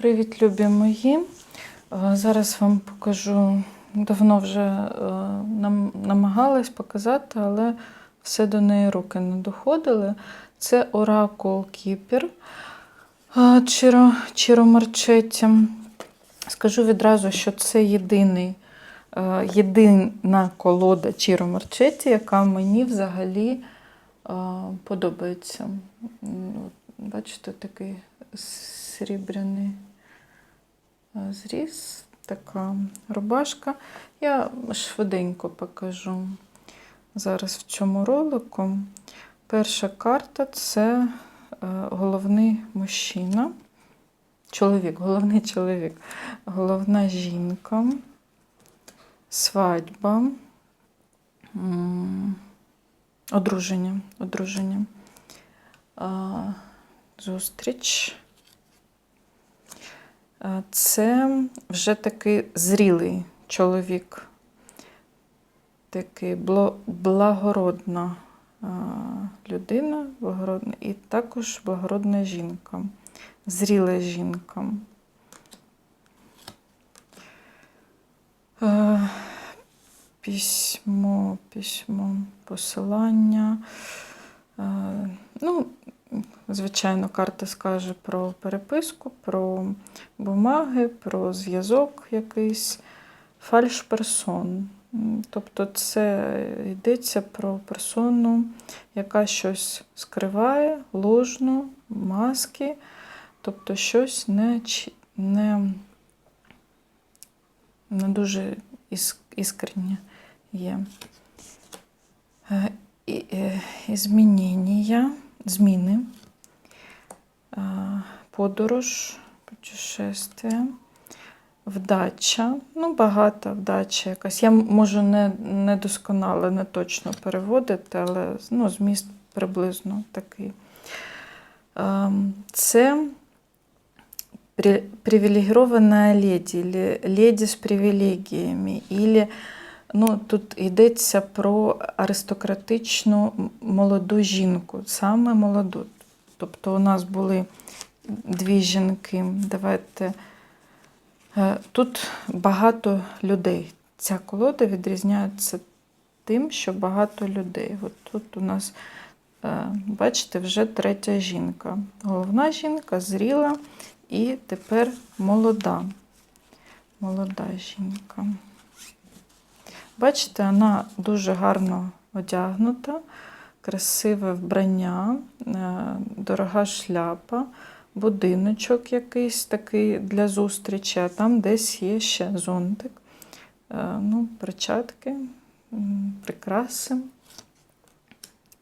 Привіт, любі мої. Е, Зараз вам покажу. Давно вже е, намагалась показати, але все до неї руки не доходили. Це оракул Кіпер е, Чиро, Чиро. Скажу відразу, що це єдиний, єдина колода Чиро яка мені взагалі подобається. Бачите, такий срібряний зріз, така рубашка. Я швиденько покажу зараз в цьому ролику. Перша карта це е, головний мужчина. Чоловік, головний чоловік, головна жінка, свадьба, одруження, одруження, зустріч. Це вже такий зрілий чоловік, такий благородна людина, благородна, і також благородна жінка, зріла жінка. Письмо, письмо, посилання. Ну, звичайно, карта скаже про переписку, про бумаги, про зв'язок якийсь, фальш-персон. Тобто це йдеться про персону, яка щось скриває, ложну, маски, тобто щось не, не, не дуже іск- іскреннє є. Е, і- е, Змінення, зміни, подорож, путешествие, вдача, ну, багата вдача якась. Я можу не, не досконало, не точно переводити, але ну, зміст приблизно такий. Ем, Це привілегірована леді, леді з привілегіями, ілі Ну, тут йдеться про аристократичну молоду жінку, саме молоду. Тобто у нас були дві жінки. Давайте. Е, Тут багато людей. Ця колода відрізняється тим, що багато людей. От тут у нас, е, бачите, вже третя жінка. Головна жінка зріла і тепер молода. Молода жінка. Бачите, вона дуже гарно одягнута, красиве вбрання, е, дорога шляпа, будиночок якийсь такий для зустрічі, а там десь є ще зонтик, е, ну, перчатки, прикраси.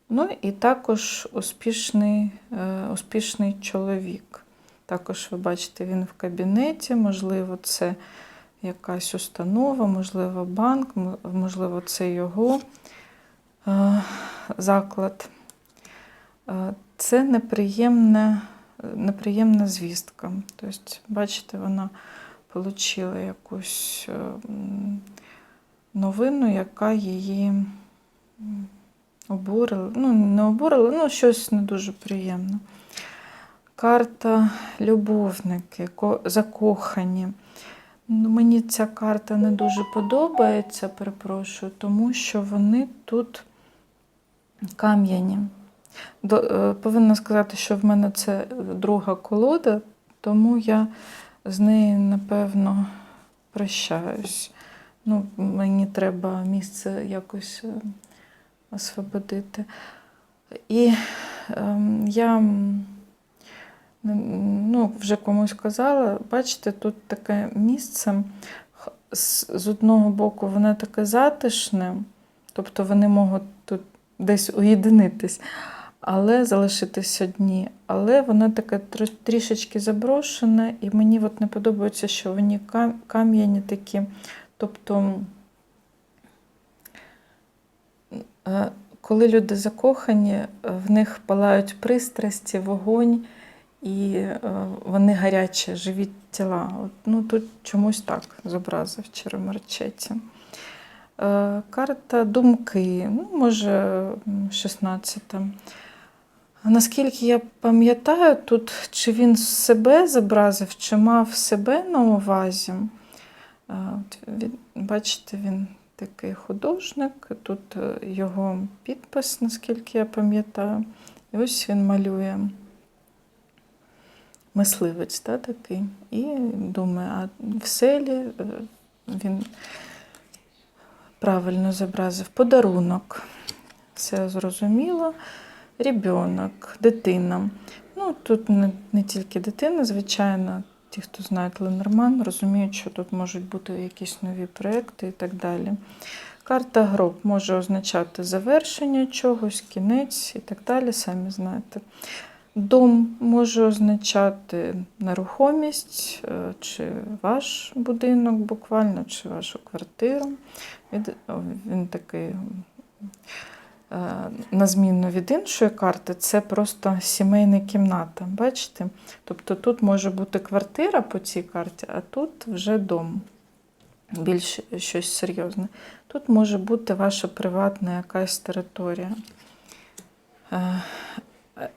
Ну і також успішний, е, успішний чоловік. Також ви бачите, він в кабінеті, можливо, це якась установа, можливо, банк, можливо, це його е, заклад. Е, Це неприємна, неприємна звістка. Тобто, бачите, вона отримала якусь е, новину, яка її обурила. Ну, не обурила, ну, щось не дуже приємне. Карта любовники, закохані. Ну, мені ця карта не дуже подобається, перепрошую, тому що вони тут кам'яні. Е, повинна сказати, що в мене це друга колода, тому я з нею, напевно, прощаюсь. Ну, мені треба місце якось е, освободити. І ем, я ну, вже комусь казала, бачите, тут таке місце. З одного боку, воно таке затишне, тобто вони можуть тут десь уєдинитись, але залишитись одні. Але воно таке трішечки заброшене, і мені от не подобається, що вони кам'яні такі. Тобто, е, коли люди закохані, в них палають пристрасті, вогонь, і е, вони гарячі, живі тіла. От, ну, тут чомусь так зобразив Черемарчеті. Е, Карта думки, ну, може, м, 16. Наскільки я пам'ятаю, тут чи він себе зобразив, чи мав себе на увазі. Е, от він- Бачите, він такий художник, тут його підпис, наскільки я пам'ятаю. І ось він малює мисливець да, такий. І думає, а в селі е, він правильно зобразив подарунок. Все зрозуміло. Ребенок, дитина. Ну, тут не, не тільки дитина, звичайно, ті, хто знають Ленорман, розуміють, що тут можуть бути якісь нові проекти і так далі. Карта гроб може означати завершення чогось, кінець і так далі, самі знаєте. Дом може означати нерухомість, е, чи ваш будинок буквально, чи вашу квартиру. Він такий е, на зміну від іншої карти, це просто сімейна кімната. Бачите? Тобто тут може бути квартира по цій карті, а тут вже дом. Більш щось серйозне. Тут може бути ваша приватна якась територія.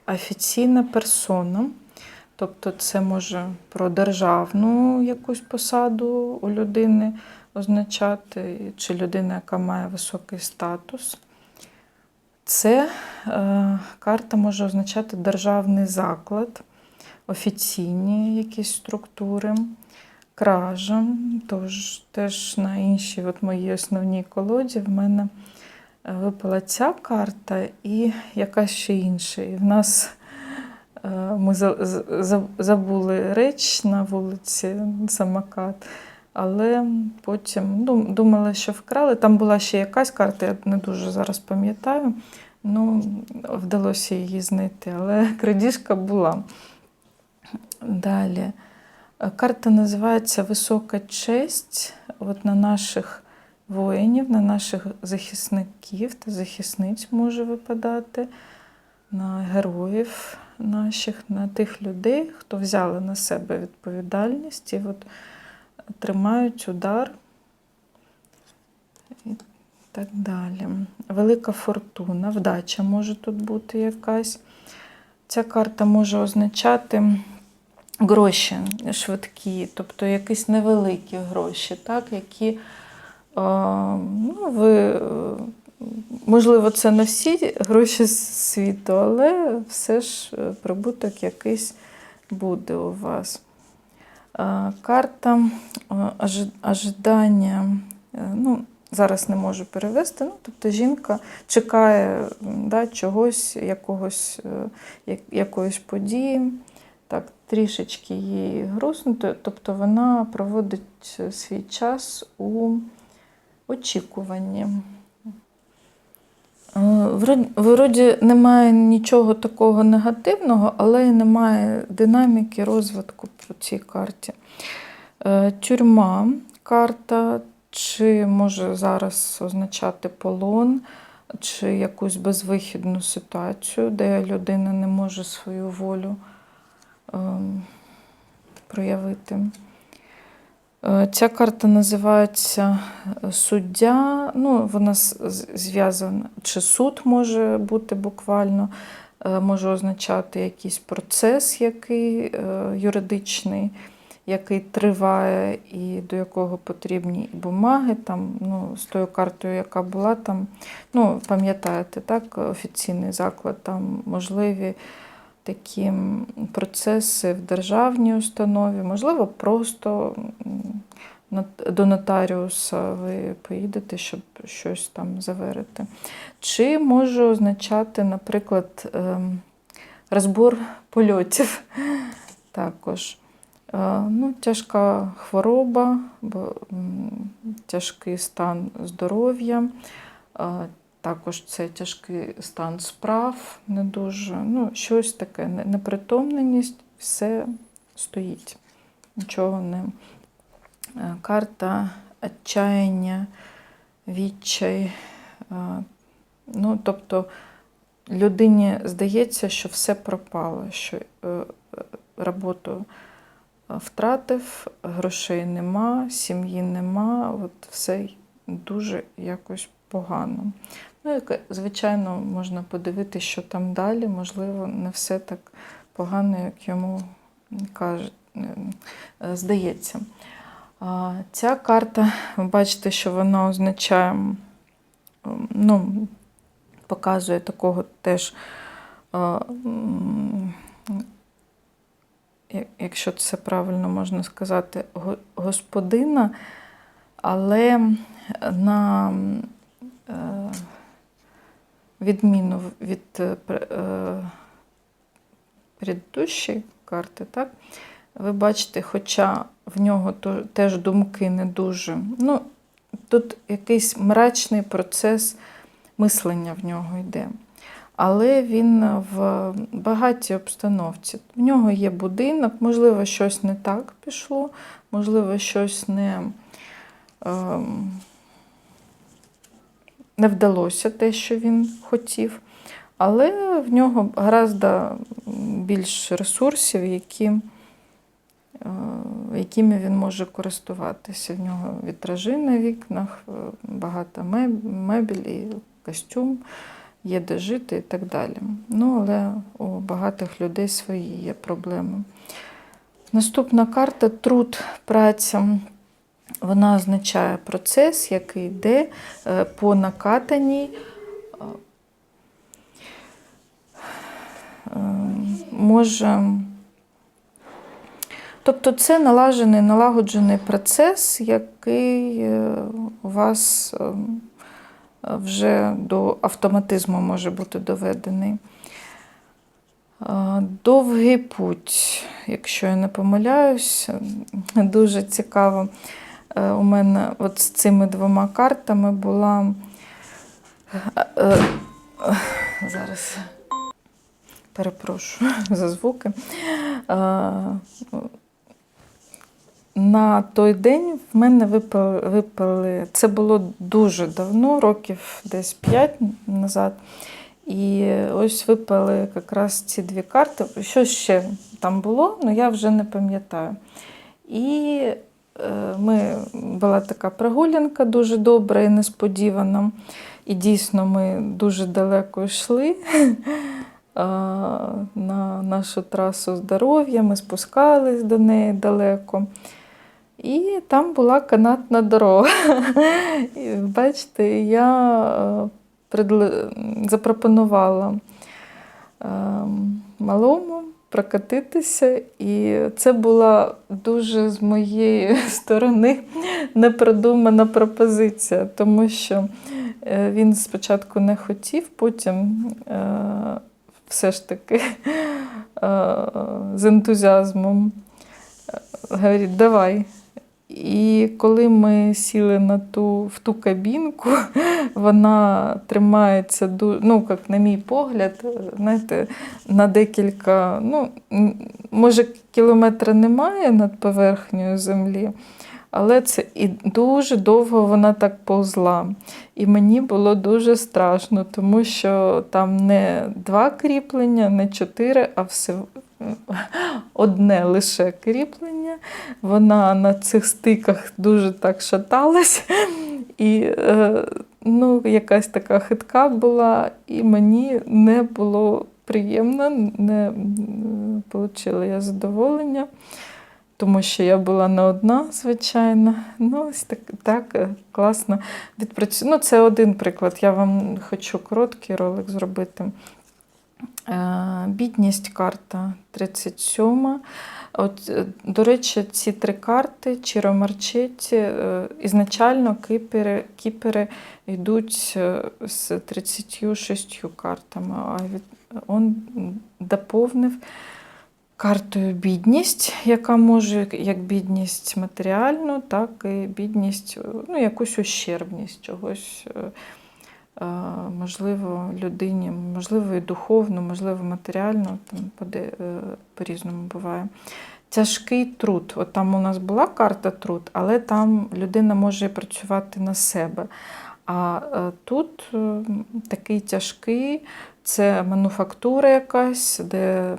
Офіційна персона. Тобто це може про державну якусь посаду у людини означати, чи людина, яка має високий статус. Це е, карта може означати державний заклад, офіційні якісь структури, кража. Тож теж на іншій от моїй основній колоді в мене випала ця карта і якась ще інша. І в нас е, ми за- за- за- забули реч на вулиці самокат. Але потім ну, думала, що вкрали. Там була ще якась карта, я не дуже зараз пам'ятаю. Ну, вдалося її знайти, але крадіжка була. Далі. Е, Карта називається Висока честь. От на наших воїнів, на наших захисників та захисниць може випадати, на героїв наших, на тих людей, хто взяли на себе відповідальність і от тримають удар і так далі. Велика фортуна, вдача може тут бути якась. Ця карта може означати гроші швидкі, тобто якісь невеликі гроші, так, які ну, ви, е, можливо, це не всі гроші з світу, але все ж е, прибуток якийсь буде у вас. Карта ожидання, е, ну, зараз не можу перевести. Ну, тобто жінка чекає да, чогось, якогось, як- якоїсь події. Так, трішечки їй грустно, тобто вона проводить свій час у очікуванні. Е, Вроді немає нічого такого негативного, але й немає динаміки розвитку по цій карті. Е, Тюрма карта, чи може зараз означати полон, чи якусь безвихідну ситуацію, де людина не може свою волю ем, проявити. Е, Ця карта називається е, суддя. Ну, вона зв'язана, чи суд може бути буквально, е, може означати якийсь процес, який юридичний, який триває, і до якого потрібні і бумаги. Там, ну, з тою картою, яка була там, ну, пам'ятаєте, так, офіційний заклад, там можливі такі процеси в державній установі, можливо, просто до нотаріуса ви поїдете, щоб щось там заверити. Чи може означати, наприклад, ем, розбор польотів також. Е, Ну, тяжка хвороба, тяжкий стан здоров'я, е, також це тяжкий стан справ, не дуже. Ну, щось таке, непритомненість, все стоїть. Нічого не. Е, Карта відчаяння, відчай. Е, Ну, тобто людині здається, що все пропало, що е, роботу втратив, грошей нема, сім'ї нема, от все дуже якось погано. Ну, і, звичайно, можна подивитися, що там далі. Можливо, не все так погано, як йому кажуть, е, е, здається. Ця карта, ви бачите, що вона означає, ну, показує такого теж, як- якщо це правильно можна сказати, господина, але на е, відміну від е, е, предыдущої карти, так? Ви бачите, хоча в нього теж думки не дуже. Ну, тут якийсь мрачний процес мислення в нього йде. Але він в багатій обстановці. В нього є будинок, можливо, щось не так пішло, можливо, щось не, ем, не вдалося те, що він хотів. Але в нього гораздо більш ресурсів, які, е, якими він може користуватися. В нього вітражі на вікнах, е, багато меб- мебелі, костюм, є де жити і так далі. Ну, але у багатих людей свої є проблеми. Наступна карта труд, праця. Вона означає процес, який йде е, по накатаній. е, Може. Тобто це налажений, налагоджений процес, який у вас е, вже до автоматизму може бути доведений. Довгий путь, якщо я не помиляюсь, дуже цікаво. Е, У мене от з цими двома картами була. е, е, Зараз перепрошую за звуки. На той день в мене випали, випали, це було дуже давно, років десь 5 назад. І ось випали якраз ці дві карти. Що ще там було, ну я вже не пам'ятаю. І ми, була така прогулянка дуже добра і несподівана. І дійсно ми дуже далеко йшли на нашу трасу здоров'я, ми спускались до неї далеко. І там була канатна дорога. І, бачите, я е, запропонувала е, малому прокатитися, і це була дуже з моєї сторони непродумана пропозиція, тому що е, він спочатку не хотів, потім е, все ж таки е, з ентузіазмом говорить, давай. І коли ми сіли на ту, в ту кабінку, вона тримається, ну, як на мій погляд, знаєте, на декілька, ну, може, кілометра немає над поверхнею землі, але це і дуже довго вона так повзла. І мені було дуже страшно, тому що там не два кріплення, не чотири, а все одне лише кріплення. Вона на цих стиках дуже так шаталась. І е, ну, якась така хитка була, і мені не було приємно, не отримала я задоволення, тому що я була не одна, звичайно. Ну, ось так, так е, класно відпрацю... Ну, це один приклад. Я вам хочу короткий ролик зробити. Е, Бідність карта 37. От, е, до речі, ці три карти Чіромарчеті, е, ізначально кіпери, кіпери йдуть з 36 картами, а від, он доповнив картою бідність, яка може як бідність матеріальну, так і бідність, ну, якусь ущербність чогось. Е, Можливо, людині, можливо, і духовно, можливо, матеріально, там е, по-різному буває. Тяжкий труд. От там у нас була карта труд, але там людина може працювати на себе. А е, тут такий тяжкий, це мануфактура якась, де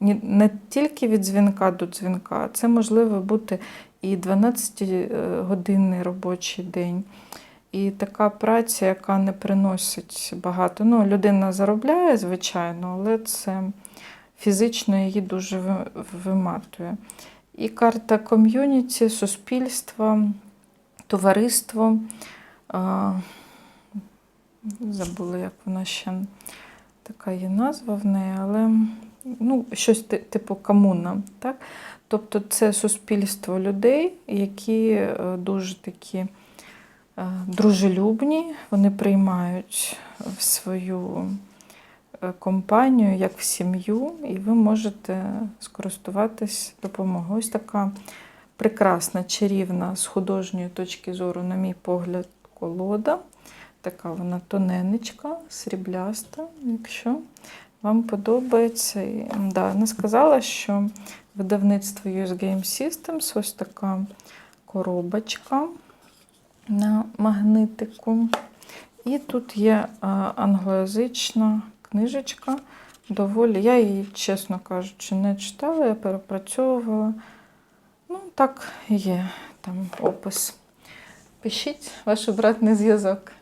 не тільки від дзвінка до дзвінка, це можливо бути і 12-годинний робочий день, І така праця, яка не приносить багато. Ну, людина заробляє, звичайно, але це фізично її дуже ви- виматує. І карта ком'юніті, суспільства, товариство. Забула, як вона ще така є назва в неї, але ну, щось типу комуна. Так? Тобто це суспільство людей, які е, дуже такі дружелюбні, вони приймають в свою е, компанію як в сім'ю, і ви можете скористуватись допомогою. Ось така прекрасна, чарівна з художньої точки зору, на мій погляд, колода. Така вона тоненечка, срібляста, якщо вам подобається. І, да, не сказала, що видавництво US Game Systems, ось така коробочка на магнитику. І тут є англоязична книжечка. Доволі, я її, чесно кажучи, не читала, я перепрацьовувала. Ну, так є там опис. Пишіть ваш обратний зв'язок.